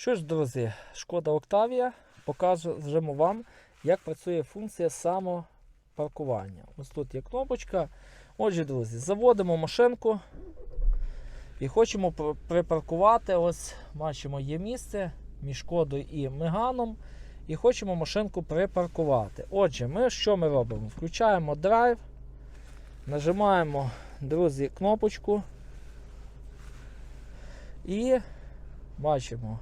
Що ж, друзі, шкода Октавія. Покажемо вам, як працює функція самопаркування. Ось тут є кнопочка. Отже, друзі, заводимо машинку і хочемо припаркувати. Ось бачимо, є місце між шкодою і меганом. І хочемо машинку припаркувати. Отже, ми що ми робимо? Включаємо драйв, нажимаємо, друзі, кнопочку. І бачимо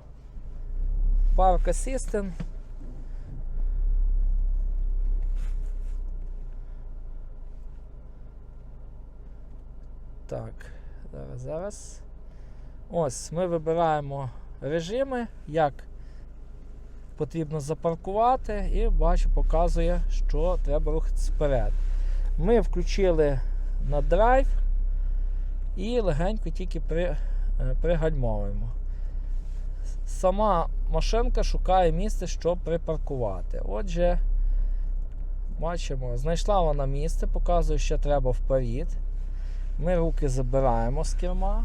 Park Assistant. Так, зараз, зараз. Ось ми вибираємо режими, як потрібно запаркувати, і бачу, показує, що треба рухатися вперед. Ми включили на драйв і легенько тільки при, е, пригальмовуємо. Сама машинка шукає місце, щоб припаркувати. Отже, бачимо, знайшла вона місце, показує, що треба вперед. Ми руки забираємо з керма.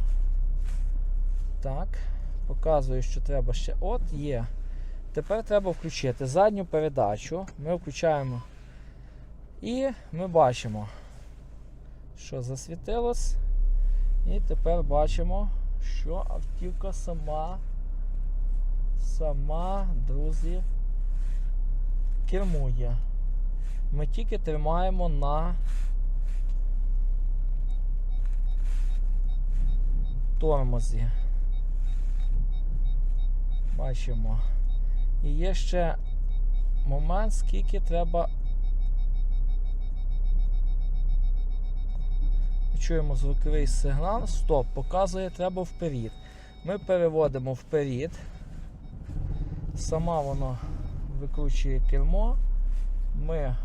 Так, показує, що треба ще. От є. Тепер треба включити задню передачу. Ми включаємо. І ми бачимо, що засвітилось. І тепер бачимо, що автівка сама, сама, друзі, кермує. Ми тільки тримаємо на тормозі. Бачимо. І є ще момент, скільки треба. Чуємо звуковий сигнал. Стоп, показує, треба вперед. Ми переводимо вперед. Сама воно викручує кермо. Ми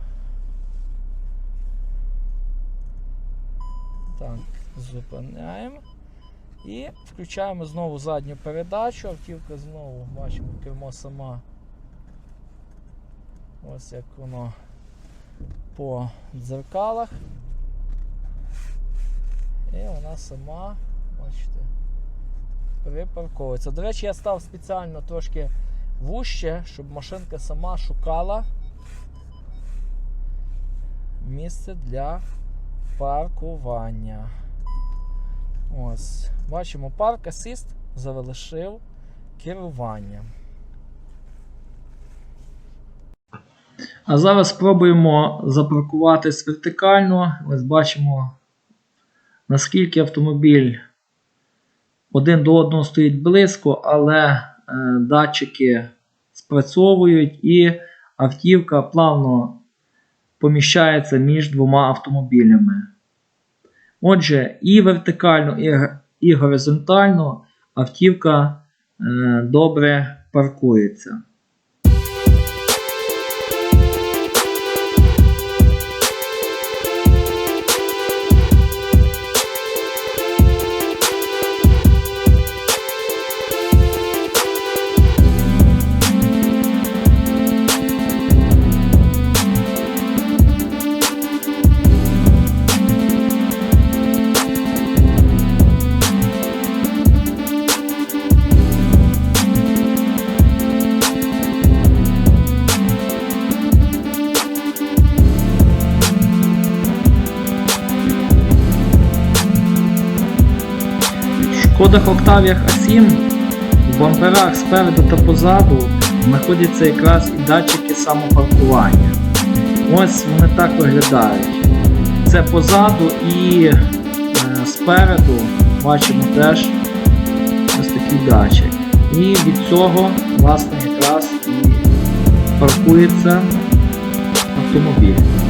так, зупиняємо. І включаємо знову задню передачу. Автівка знову бачимо кермо сама. Ось як воно по дзеркалах. І вона сама, бачите, припарковується. До речі, я став спеціально трошки вужче, щоб машинка сама шукала місце для паркування. Ось, бачимо, парк асист залишив керування. А зараз спробуємо запаркуватись вертикально. Ось бачимо, наскільки автомобіль один до одного стоїть близько, але датчики спрацьовують і автівка плавно поміщається між двома автомобілями. Отже, і вертикально, і, горизонтально автівка е, добре паркується. В Шкодах Октавіях А7 в бамперах спереду та позаду знаходяться якраз і датчики самопаркування. Ось вони так виглядають. Це позаду і е, спереду бачимо теж ось такий датчик. І від цього, власне, якраз і паркується автомобіль.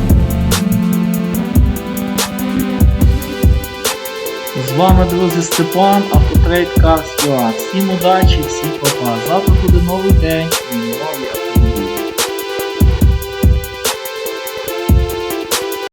Вами, друзі, Степан, Автотрейд Cars UA. Всім удачі, всім папа. Завтра буде новий день і нові